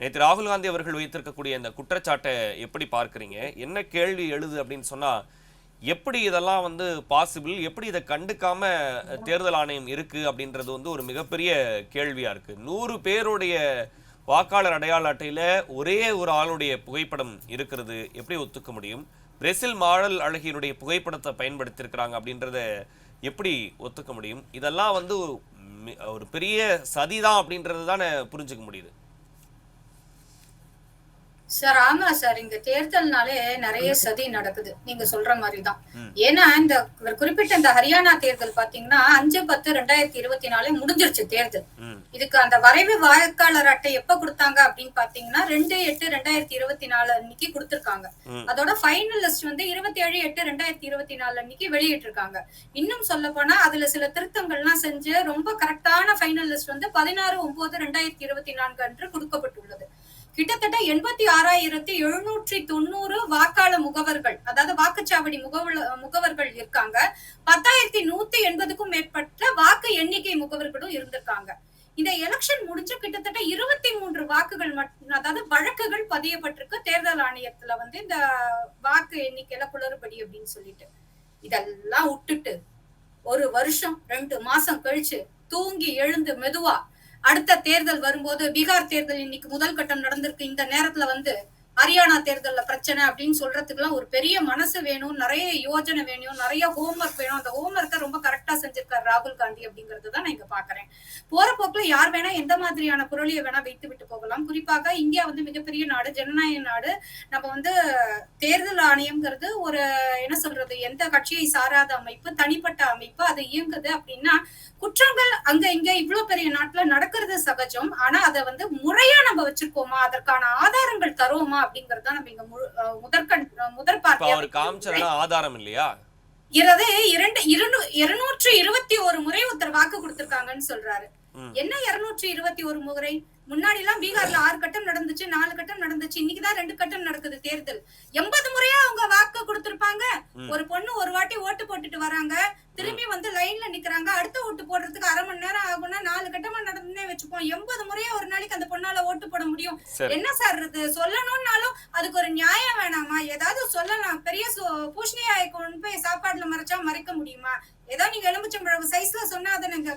நேற்று ராகுல் காந்தி அவர்கள் வைத்திருக்கக்கூடிய இந்த குற்றச்சாட்டை எப்படி பார்க்குறீங்க? என்ன கேள்வி எழுது அப்படின்னு சொன்னால் எப்படி இதெல்லாம் வந்து பாசிபிள் எப்படி இதை கண்டுக்காம தேர்தல் ஆணையம் இருக்கு அப்படின்றது வந்து ஒரு மிகப்பெரிய கேள்வியா இருக்கு. நூறு பேருடைய வாக்காளர் அடையாள அட்டையில ஒரே ஒரு ஆளுடைய புகைப்படம் இருக்கிறது. எப்படி ஒத்துக்க முடியும்? பிரேசில் மாடல் அழகியினுடைய புகைப்படத்தை பயன்படுத்தியிருக்கிறாங்க அப்படின்றத எப்படி ஒத்துக்க முடியும்? இதெல்லாம் வந்து ஒரு ஒரு பெரிய சதிதான் அப்படின்றது தானே புரிஞ்சுக்க முடியுது. சார் ஆமா சார். இங்க தேர்தல்னாலே நிறைய சதி நடக்குது. நீங்க சொல்ற மாதிரிதான். ஏன்னா இந்த குறிப்பிட்ட இந்த ஹரியானா தேர்தல் பாத்தீங்கன்னா அஞ்சு பத்து ரெண்டாயிரத்தி இருபத்தி நாலு முடிஞ்சிருச்சு தேர்தல். இதுக்கு அந்த வரைவு வாக்காளர் அட்டை எப்ப கொடுத்தாங்க அப்படின்னு பாத்தீங்கன்னா ரெண்டு எட்டு ரெண்டாயிரத்தி இருபத்தி நாலு அன்னைக்கு கொடுத்திருக்காங்க. அதோட ஃபைனல் லிஸ்ட் வந்து இருபத்தி ஏழு எட்டு ரெண்டாயிரத்தி இருபத்தி நாலு அன்னைக்கு வெளியிட்டிருக்காங்க. இன்னும் சொல்ல போனா அதுல சில திருத்தங்கள்லாம் செஞ்சு ரொம்ப கரெக்டான ஃபைனல் லிஸ்ட் வந்து பதினாறு ஒன்பது ரெண்டாயிரத்தி இருபத்தி நான்கு அன்று கொடுக்கப்பட்டுள்ளது. கிட்டத்தட்ட எண்பத்தி ஆறாயிரத்தி எழுநூற்றி தொண்ணூறு வாக்காள முகவர்கள் அதாவது வாக்குச்சாவடி முகவல் முகவர்கள் இருக்காங்க. பத்தாயிரத்தி நூத்தி எண்பதுக்கும் மேற்பட்ட வாக்கு எண்ணிக்கை முகவர்களும் இருந்திருக்காங்க. இந்த எலெக்ஷன் முடிஞ்சு கிட்டத்தட்ட இருபத்தி மூன்று வாக்குகள் மட் அதாவது வழக்குகள் பதியப்பட்டிருக்கு. தேர்தல் ஆணையத்துல வந்து இந்த வாக்கு எண்ணிக்கையில குளறுபடி அப்படின்னு சொல்லிட்டு. இதெல்லாம் விட்டுட்டு ஒரு வருஷம் ரெண்டு மாசம் கழிச்சு தூங்கி எழுந்து மெதுவா அடுத்த தேர்தல் வரும்போது பீகார் தேர்தல் இன்னைக்கு முதல் கட்டம் நடந்திருக்கு. இந்த நேரத்துல வந்து ஹரியானா தேர்தல்ல பிரச்சனை அப்படின்னு சொல்றதுக்குலாம் ஒரு பெரிய மனசு வேணும் நிறைய யோஜனை வேணும் நிறைய ஹோம்ஒர்க் வேணும். அந்த ஹோம்ஒர்க்கை ரொம்ப செஞ்சிருக்காரு ராகுல் காந்தி அப்படிங்கறது தான் நான் இங்க பாக்குறேன். போற போக்குல யார் வேணா எந்த மாதிரியான புரளியை வேணா வைத்து விட்டு போகலாம். குறிப்பாக இந்தியா வந்து மிகப்பெரிய நாடு ஜனநாயக நாடு. நம்ம வந்து தேர்தல் ஆணையம்ங்கிறது ஒரு என்ன சொல்றது எந்த கட்சியை சாராத அமைப்பு தனிப்பட்ட அமைப்பு அது இயங்குது அப்படின்னா குற்றங்கள் அங்க இங்க இவ்வளவு பெரிய நாட்டுல நடக்கிறது சகஜம். ஆனா அதை வந்து முறையா நம்ம வச்சிருக்கோமா? அதற்கான ஆதாரங்கள் தருவோமா? அப்படிங்கறது நம்ம இங்க முதற்கண் முதற் அவர் காமிச்சதெல்லாம் ஆதாரம் இல்லையா? இருநூ- இருநூற்று இருபத்தி ஒரு முறை ஒருத்தர் வாக்கு கொடுத்திருக்காங்கன்னு சொல்றாரு. என்ன இருநூற்றி இருபத்தி ஒரு முறை? முன்னாடி எல்லாம் பீகார்ல ஆறு கட்டம் நடந்துச்சு நாலு கட்டம் நடந்துச்சு. இன்னைக்குதான் ரெண்டு கட்டம் நடக்குது தேர்தல். எண்பது முறையா அவங்க வாக்கு கொடுத்திருப்பாங்க. ஒரு பொண்ணு ஒரு வாட்டி ஓட்டு போட்டுட்டு வராங்க. திரும்பி வந்து லைன்ல நிக்கிறாங்க. அடுத்த ஓட்டு போடுறதுக்கு அரை மணி நேரம் ஆகும்னா நாலு கட்டமா வச்சுப்போம் எண்பது முறையா ஒரு நாளைக்கு அந்த பொண்ணால ஓட்டு போட முடியும். என்ன சார் இது? சொல்லணும்னாலும் அதுக்கு ஒரு நியாயம் வேணாமா? ஏதாவது சொல்லலாம். பெரிய பூசணியாயை கொண்டு போய் சாப்பாடுல மறைச்சா மறைக்க முடியுமா? ஏதோ நீங்க எலுமிச்சம்பழம் சைஸ்ல சொன்னா அதை நீங்க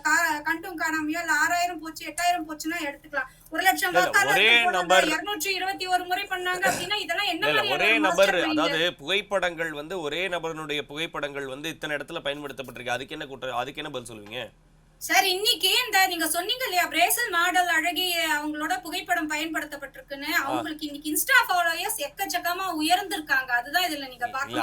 கண்டும் காணாமையோ இல்ல ஆறாயிரம் போச்சு எட்டாயிரம் போச்சுன்னா எடுத்துக்கலாம். ஒரு லட்சம். இருநூற்றி இருபத்தி ஒரு முறை பண்ணாங்க அப்படின்னா இதெல்லாம் என்ன ஒரே நபர்? அதாவது புகைப்படங்கள் வந்து ஒரே நபருடைய புகைப்படங்கள் வந்து இத்தனை இடத்துல பயன்படுத்தப்பட்டிருக்கு. அதுக்கு என்ன குற்றம் அதுக்கு என்ன பதில் சொல்லுவீங்க? சார் இன்னைக்கு இந்த நீங்க சொன்னீங்க இல்லையா பிரேசில் மாடல் அழகி அவங்களோட புகைப்படம் பயன்படுத்தப்பட்டிருக்குன்னு. அவங்களுக்கு இன்னைக்கு இன்ஸ்டா ஃபாலோயர்ஸ் எக்கச்சக்கமா உயர்ந்திருக்காங்க. அதுதான் இதுல நீங்க பார்க்கணும்.